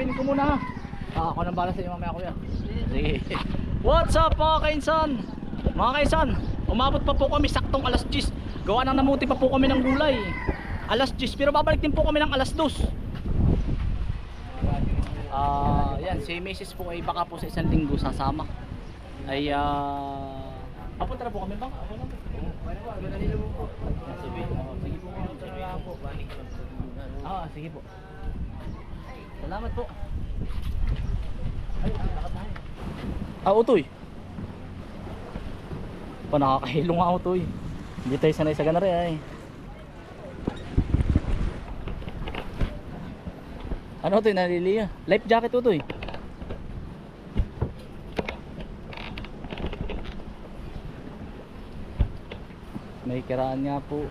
bibinin ko muna ha. Ah, ako nang bala sa iyo mamaya kuya. Sige. What's up mga kainsan? Mga kainsan, umabot pa po kami saktong alas 10. Gawa nang namuti pa po kami ng gulay. Alas 10 pero babalik din po kami ng alas 2. Ah, yan si Mrs. po ay baka po sa isang linggo sasama. Ay ah Papunta na po kami bang? Ako na po. Sige po. Sige po. Ah, sige po. Salamat po. Ay, lakad tayo. Ah, utoy. Pa nakakahilo nga utoy. Hindi tayo sanay sa ganare ay. Ano utoy, naliliya? Life jacket utoy. May kiraan nga po.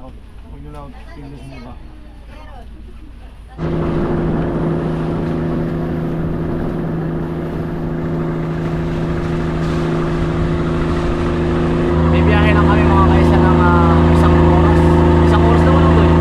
Takot. Huwag nyo lang pinis mo ba? May biyahe lang kami mga kaisa ng ah, isang oras. Isang oras naman ako eh.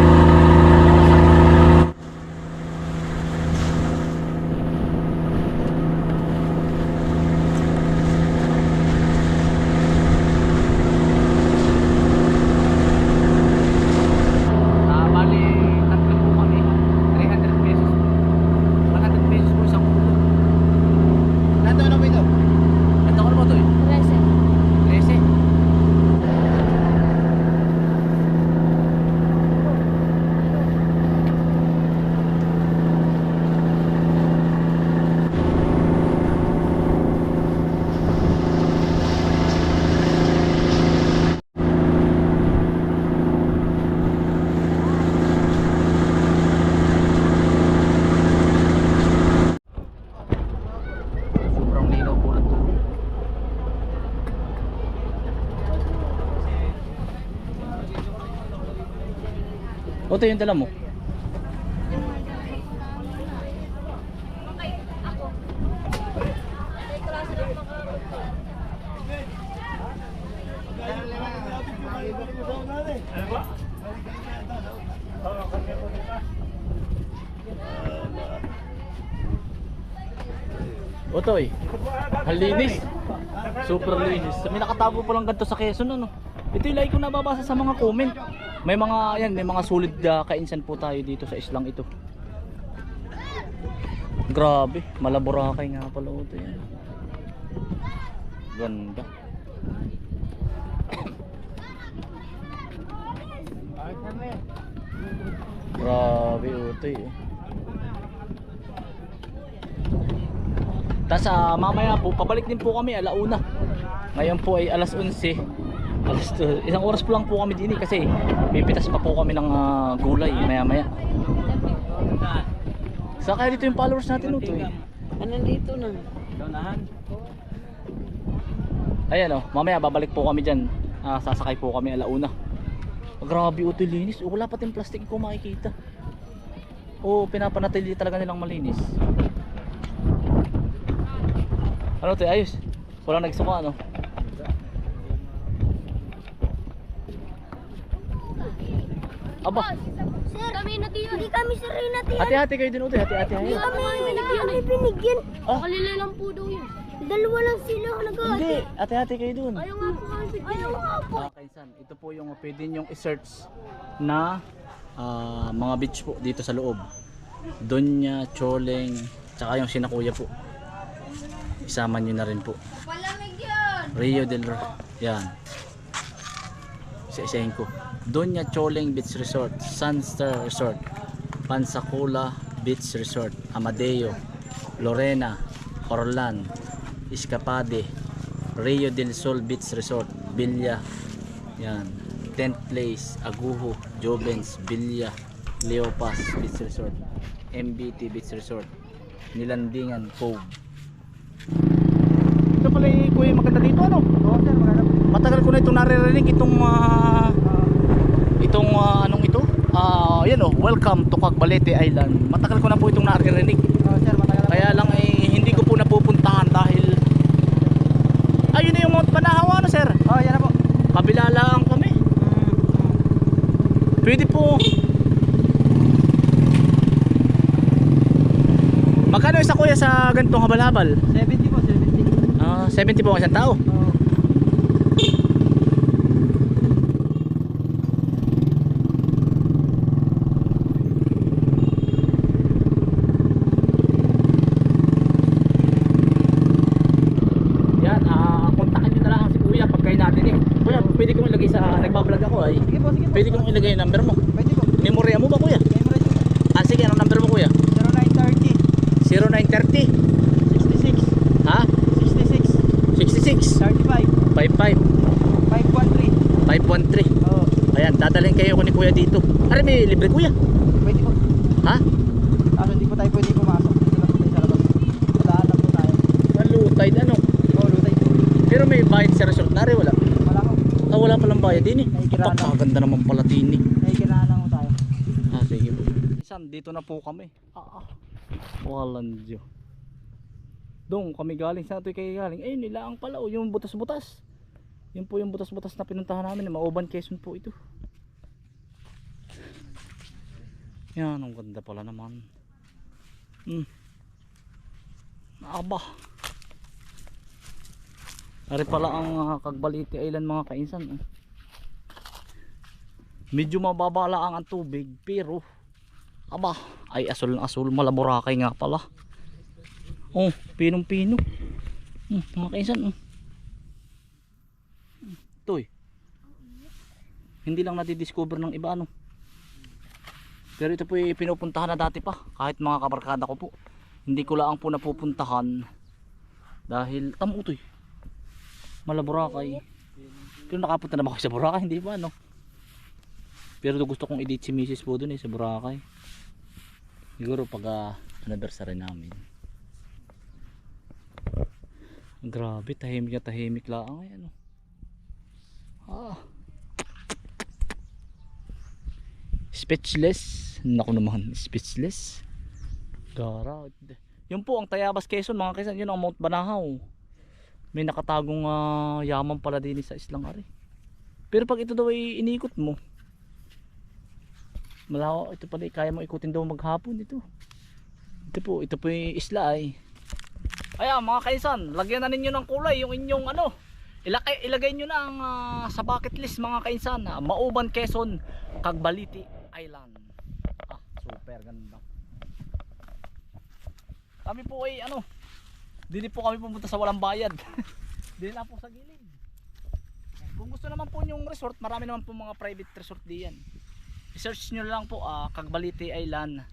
Ah, bali, tatlo po kami. 300 pesos. 100 pesos po isang ulo. Nandun ako ito. Ito ko na ba ito eh? 13. Sobrang linaw po ng tubig. O, ito yung dala mo. Otoy, ang linis. Super linis. May nakatago pa lang ganito sa Quezon ano. Ito yung lagi ko nababasa sa mga comment. May mga yan, may mga solid uh, kainsan po tayo dito sa islang ito. Grabe, malaborakay nga pala ito yan. Ganda. Grabe utoy eh. Tapos ah, mamaya po, pabalik din po kami alauna. Ngayon po ay alas 11. Alas 2. Isang oras po lang po kami din eh, kasi pipitas pa po kami ng ah, gulay maya maya. Saka dito yung followers natin ito eh. Ano dito na? Ayan oh, mamaya babalik po kami dyan. Ah, sasakay po kami alauna. Grabe ito linis. Oh, wala pati yung plastic ko makikita. Oh, pinapanatili talaga nilang malinis. Ano to, ayos. Wala nagsuka ano. Aba, Sir, kami na tiyo. Hindi kami sir na tiyo. hati-hati kayo din utoy, hati-hati Hindi kami binigyan. Kami binigyan. Ah, Kalila lang po daw yun. Dalawa lang sila nag hindi, hati-hati kayo dun. Ayaw nga po kami bigyan. Ayaw nga po. Ah, kaisan, ito po yung pwede nyong i-search na ah, mga beach po dito sa loob. Donya, Choleng, tsaka yung sinakuya po. Isama nyo na rin po. Rio del yan. Isa-isahin ko. Donya Choleng Beach Resort, Sunstar Resort, Pansakula Beach Resort, Amadeo, Lorena, Orlan, Escapade, Rio del Sol Beach Resort, Villa, yan, Tent Place, Aguho, Jovens, Villa, Leopas Beach Resort, MBT Beach Resort, Nilandingan Cove. Pala yung kuya maganda dito ano? Oo sir, maganda. Matagal ko na itong naririnig itong ah, itong ah, anong ito? Ah, yan oh, welcome to Cagbalete Island. Matagal ko na po itong naririnig. Oh, sir, matagal. Kaya lang eh, hindi ko po napupuntahan dahil ayun na yung Mount Banahaw ano sir. Oh, yan na po. Kabila lang kami. Pwede po. Magkano isa kuya sa ganitong habal-habal? 70 po, 70. Ah, 70 po ang isang tao. Oh. Yan, ah, kontakin nyo na lang si kuya pag kayo natin eh. Kuya, pwede kong ilagay sa nagbablog ako ay. Sige po, sige po. Pwede kong ilagay yung number mo. Pwede po. Memorya mo ba kuya? Memorize po. Ah, sige, anong number mo kuya? 0930 0930 66 ha? 66 66 35 55 513. 513 Oh, Ayan, dadalhin kayo ko ni kuya dito. Are, may libre kuya. pwede po. Ha? Kaso hindi po tayo pwede pumasok. Dito lang tayo sa labas. Lang po tayo. Malutay ano. Oh, lutay. Pero may bayad sa resort na wala. Wala ko. Ah, wala palang bayad din eh. Pagkaganda naman pala din eh. Nakikiraan lang po tayo. Ah, sige po. Isan, dito na po kami. Ah, ah. Walang Diyo. Dong, kami galing. Saan ito kayo galing? Ayun, nila ang pala. Oh, yung butas-butas. Yun po yung butas-butas na pinuntahan namin. Mauban Quezon po ito. Yan, ang ganda pala naman. Hmm. Aba. Ari pala ang uh, Cagbalite Island mga kainsan. Oh. Medyo mababa lang ang tubig pero aba ay asul na asul malaborakay nga pala. Oh, pinong pino. Hmm, mga kainsan. Oh. Ito eh. Hindi lang nadidiscover ng iba ano. Pero ito po ay pinupuntahan na dati pa kahit mga kabarkada ko po. Hindi ko lang po napupuntahan dahil tamo ito eh. Malaborakay. Pero nakapunta na ba ako sa Boracay? Hindi pa no. Pero gusto kong i-date si Mrs. po dun eh sa Boracay. Siguro pag ah, anniversary namin. Grabe, tahimik na tahimik lang ay ano. Ah. Speechless. Naku naman, speechless. God. Yun po ang Tayabas Quezon mga kaisan. Yun ang Mount Banahaw. May nakatagong ah, yaman pala din sa islang ari. Pero pag ito daw ay inikot mo, malaw ito pala ay kaya mo ikutin daw maghapon ito. Ito po, ito po yung isla ay. Ayan mga kaisan, lagyan na ninyo ng kulay yung inyong ano. Ilagay, ilagay nyo na ang ah, sa bucket list mga kaisan. ah, Mauban Quezon, Cagbaliti Island. Ah, super ganda. Kami po ay ano, Dili po kami pumunta sa walang bayad. Dili na po sa gilid. Kung gusto naman po yung resort, marami naman po mga private resort diyan. I-search nyo lang po ah, Cagbalite Island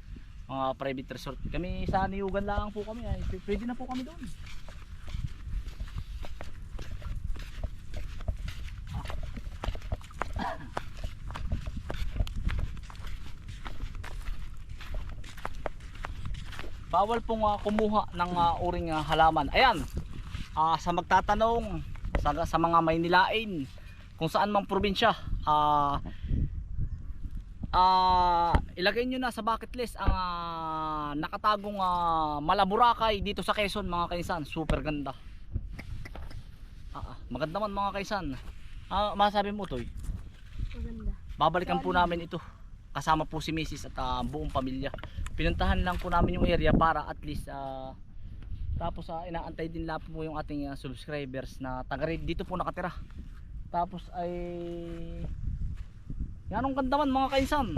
mga private resort. Kami sa Niyugan lang po kami. Ay, pwede na po kami doon. Bawal pong ah, kumuha ng ah, uring ah, halaman. Ayan. Ah, sa magtatanong sa, sa mga Maynilain kung saan mang probinsya ah ah ilagay nyo na sa bucket list ang ah, nakatagong ah, Malaburakay dito sa Quezon mga kaisan super ganda ah, maganda man mga kaisan ah, masabi mo Toy Maganda. babalikan po namin ito kasama po si Mrs. at ah, buong pamilya. Pinuntahan lang po namin yung area para at least ah, tapos ah, inaantay din lang po yung ating ah, subscribers na taga dito po nakatira. Tapos ay yan ang ganda man mga kainsan?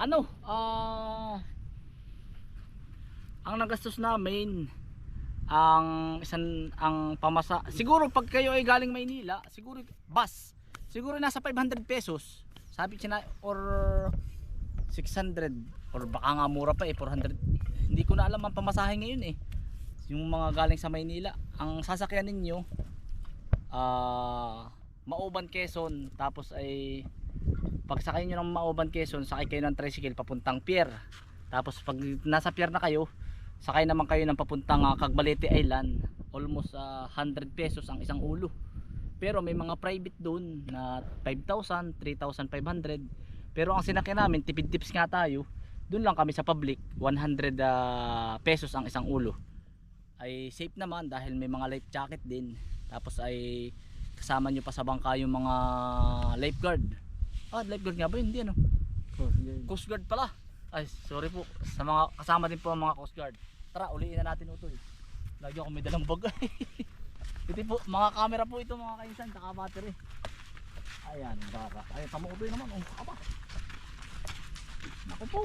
Ano ah ang nagastos namin ang isang ang pamasa siguro pag kayo ay galing Maynila siguro bus siguro nasa 500 pesos. Sabi siya na or 600 or baka nga mura pa eh 400 hindi ko na alam ang pamasahe ngayon eh. Yung mga galing sa Maynila. Ang sasakyan ninyo ah Mauban Quezon. Tapos ay pag sakay nyo ng Mauban Quezon sakay kayo ng tricycle papuntang pier. Tapos pag nasa pier na kayo sakay naman kayo ng papuntang ah, Cagbalete Island. Almost ah, 100 pesos ang isang ulo. Pero may mga private doon na 5,000, 3,500 Pero ang sinakyan namin, tipid tips nga tayo. Doon lang kami sa public, 100 ah, pesos ang isang ulo. Ay safe naman dahil may mga life jacket din. Tapos ay kasama nyo pa sa bangka yung mga lifeguard. Ah, lifeguard nga ba? yun? Hindi ano. Coast Guard pala. Ay, sorry po. Sa mga kasama din po ang mga Coast Guard. Tara, uliin na natin ito. Lagi ako may dalang bag. ito po, mga camera po ito mga kaisan, saka battery. Ayan, baka. Ay, tamo utoy naman. Oh, aba. Naku po.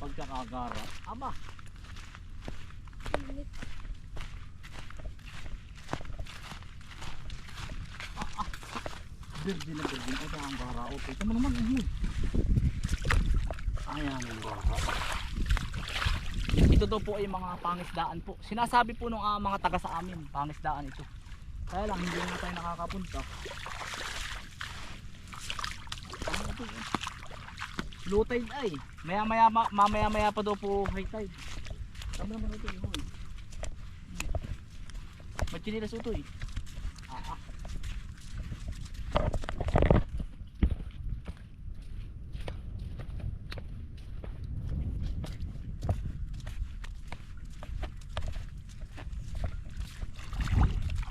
Pagkakagara. Aba. Birdi na birdi. Ito ang bara. Okay. Tama naman. Uy. Ayan ang bara. Ito daw po ay mga pangisdaan po. Sinasabi po nung ah, mga taga sa amin, pangisdaan ito. Kaya lang hindi na tayo nakakapunta. Ano ito, eh? Low tide ay. Maya maya ma- mamaya maya pa daw po high tide. Tama naman ito. eh, hoy. Hmm. May chinilas ito eh. Ah, ah.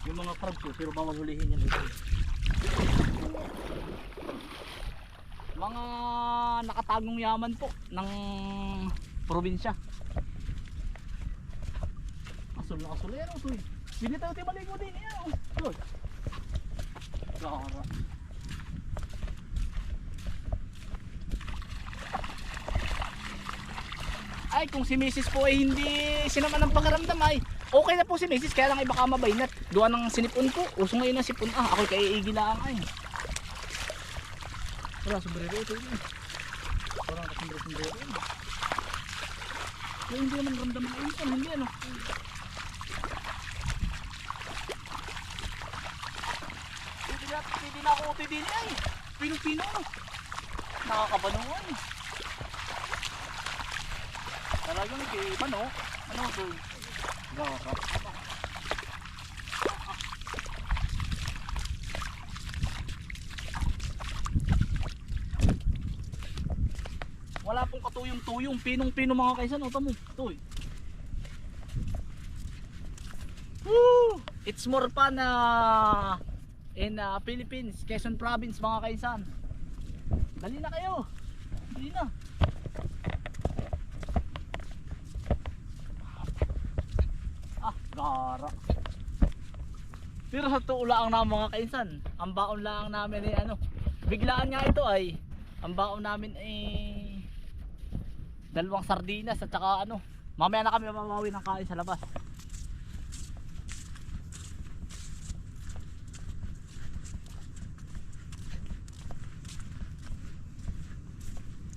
Yung mga crabs ko, pero bawal hulihin yan. Mga nakatagong yaman po ng probinsya. Asul na asul yan, utoy. Hindi tayo tayo maligo din yan. oh. Utoy. Gara. Ay, kung si Mrs. po ay hindi sinaman ng pagkaramdam ay okay na po si Mrs. Kaya lang ay baka mabaynat. Duwa ng sinipon po. Uso ngayon ng sipon. Ah, ako kay igilaan ay. Wala, sombrero ito yun. Wala ka sombrero, sombrero yun. Ay, hindi naman ramdam ng insan. Hindi ano. Hindi na, hindi ako utoy din ay. Pino-pino ano. Nakakabanuan. Talagang kay Mano, ano to? Gara. Wala pong katuyong-tuyong, pinong-pino mga kaisan, o tamo, tuy. Woo! It's more fun na in uh, Philippines, Quezon Province mga kaisan. Dali na kayo. Dali na. Ah, gara. Pero sa tuula ang na mga kainsan, ang baon lang namin ay ano, biglaan nga ito ay, ang baon namin ay dalawang sardinas at saka ano, mamaya na kami mamawi ng kain sa labas.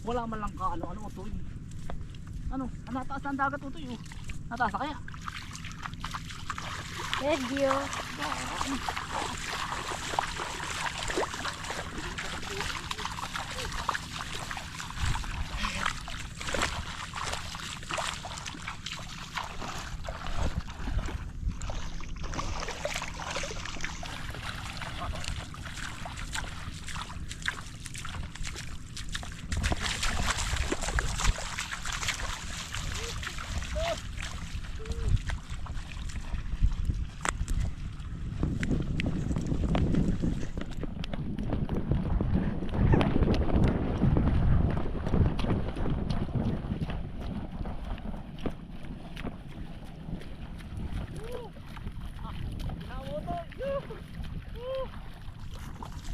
Wala man lang ka ano ano ito. Ano, ano nataas na ang dagat ito oh. Nataas na kaya? Medyo.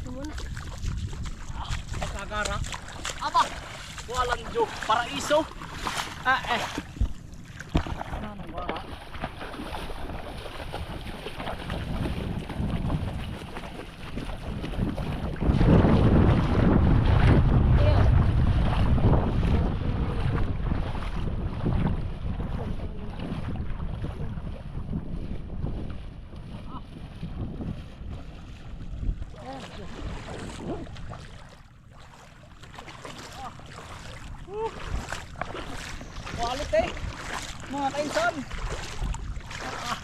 Sumuna. Magkagara. Aba! Walang joke. Paraiso. Ah, eh. Ano nang bara? Quality. Mga kainsan. Ah.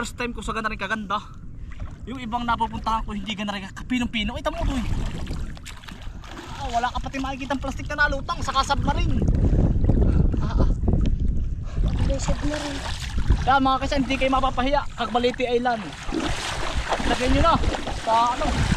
First time ko sa ganda rin kaganda. Yung ibang napupuntahan ko hindi ganun rin kapinong-pino. Ito mo eh. Ah, wala ka pati makikita plastic na nalutang sa submarine. Ah, ah. Rin. Kaya mga kasi hindi kayo mapapahiya. Kagbaliti Island. Lagyan nyo na. Sa ano.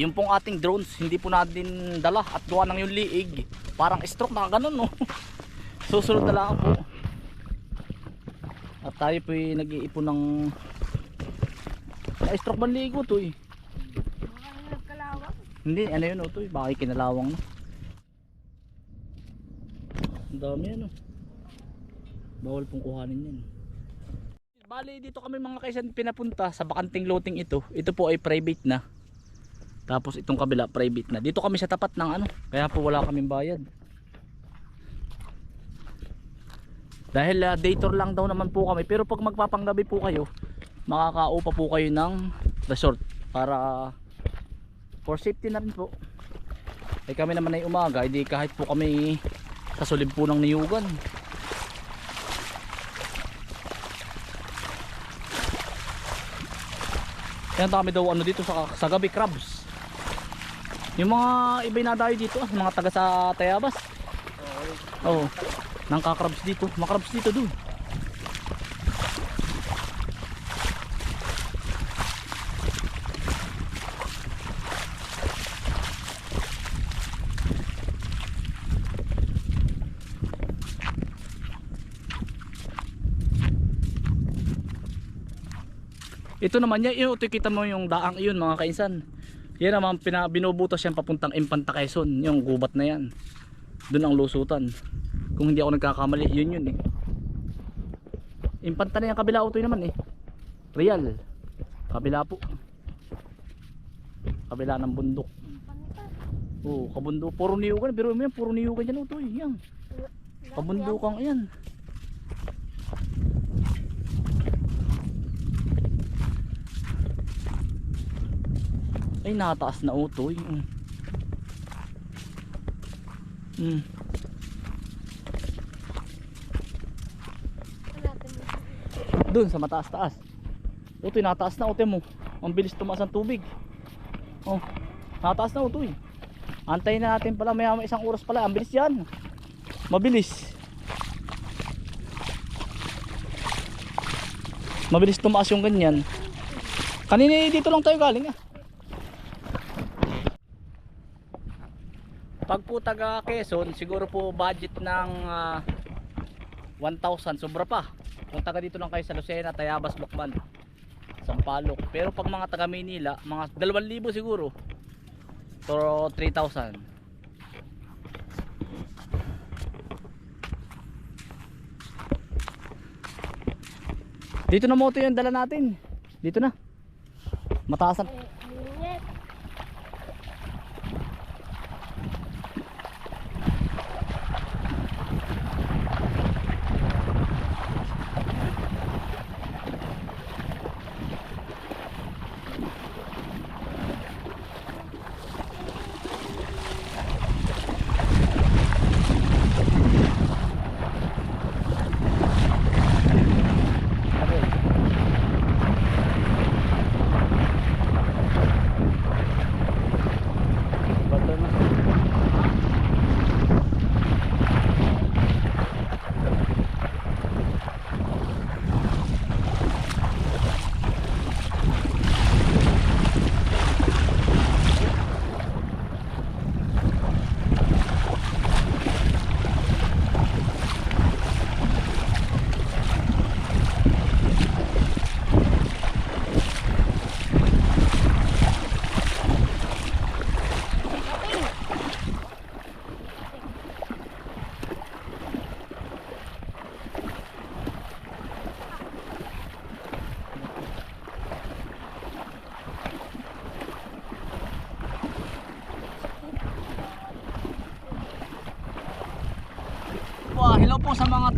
Yung pong ating drones, hindi po natin dala at gawa ng yung liig. Parang stroke na ganun no. Susunod na lang po. At tayo po nag-iipon ng na-stroke man ligo to eh. Hindi, ano yun oh, to eh. Baka kinalawang na. Ang dami ano. Bawal pong kuhanin yan. Bali dito kami mga kaisan pinapunta sa bakanting loting ito. Ito po ay private na. Tapos itong kabila private na. Dito kami sa tapat ng ano. Kaya po wala kaming bayad. Dahil uh, day tour lang daw naman po kami. Pero pag magpapanggabi po kayo, makakaupa po kayo ng resort para for safety na rin po. Eh kami naman ay umaga, hindi kahit po kami kasulib po ng niyugan. Yan dami daw ano dito sa, sa gabi crabs. Yung mga iba nadayo dito, ah, mga taga sa Tayabas. Oo. Nang kakrabs dito, makrabs dito doon. Ito naman yun, ito kita mo yung daang iyon mga kainsan. Yan naman binubutas yan papuntang Impanta Quezon, yung gubat na yan. Doon ang lusutan. Kung hindi ako nagkakamali, yun yun eh. Impanta na yung kabila utoy naman eh. Real. Kabila po. Kabila ng bundok. Oo, kabundok. Puro niyugan. Pero yan, puro niyugan yan utoy. Yan. Kabundukang yan. Ay, nataas na utoy. Mm. Mm. Doon sa mataas-taas. Utoy, nataas na utoy mo. Ang bilis tumaas ang tubig. Oh, nataas na utoy. Antayin na natin pala maya isang oras pala. Ang bilis yan. Mabilis. Mabilis tumaas yung ganyan. Kanina eh, dito lang tayo galing ah. Pag po taga Quezon, siguro po budget ng ah, 1,000 sobra pa. Kung taga dito lang kayo sa Lucena, Tayabas, Lokban, Sampaloc. Pero pag mga taga Maynila, mga 2,000 siguro. To 3,000. Dito na moto yung dala natin. Dito na. Mataasan. Ingat.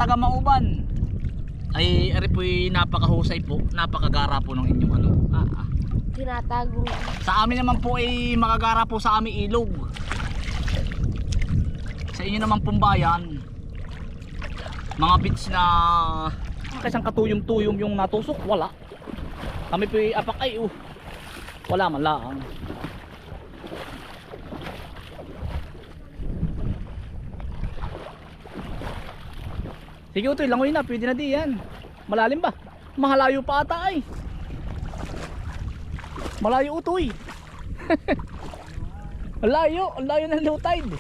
Taga Mauban. Ay, ari po'y napakahusay po, napakagara po ng inyong ano. Ah, ah. Tinatago. Sa amin naman po ay makagara po sa aming ilog. Sa inyo naman pong bayan, mga beach na kasang katuyong-tuyong yung natusok, wala. Kami po ay apak ay, uh, wala man lang. Sige utoy, langoy na, pwede na di yan. Malalim ba? Mahalayo pa ata ay. Malayo utoy. Layo, layo ng low tide.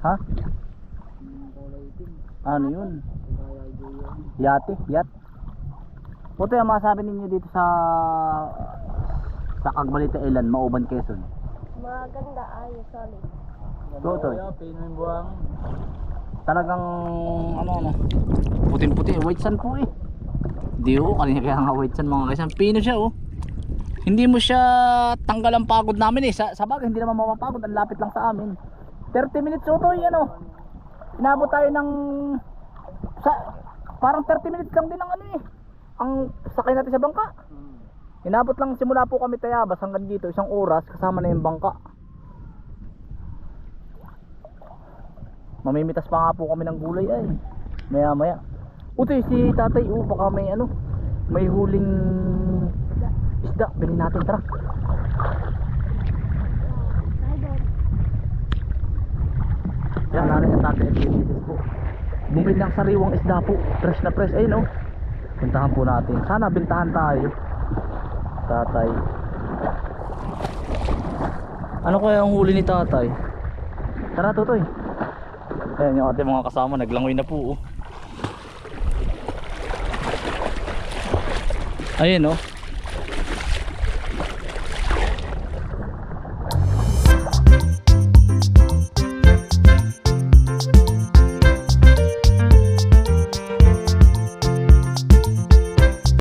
Ha? Ano yun? Yate, yat. Puto yung masabi ninyo dito sa sa Agbalita Ilan, Mauban, Quezon. Maganda ayos, solid. Tutoy. Talagang ano ano puting-puti, white sand po eh. Di oh, kanina kaya nga white sand mga kaisan. Pino siya oh. Hindi mo siya tanggal ang pagod namin eh. Sa, sa bagay, hindi naman mapapagod. Ang lapit lang sa amin. 30 minutes utoy, ano. Inabot tayo ng sa parang 30 minutes lang din ang ano eh. Ang sakay natin sa bangka. Inabot lang simula po kami Tayabas hanggang dito isang oras kasama na yung bangka. Mamimitas pa nga po kami ng gulay ay. Maya maya. Utoy si tatay oh baka may ano may huling isda. Bilhin natin tara. Yan narin yung tatay at yung. Bumili ng sariwang isda po. Fresh na fresh. Ayun oh. Puntahan po natin. Sana bintahan tayo. Tatay. Ano kaya ang huli ni tatay? Tara tutoy. Ayan yung ating mga kasama, naglangoy na po. Oh. Ayun oh.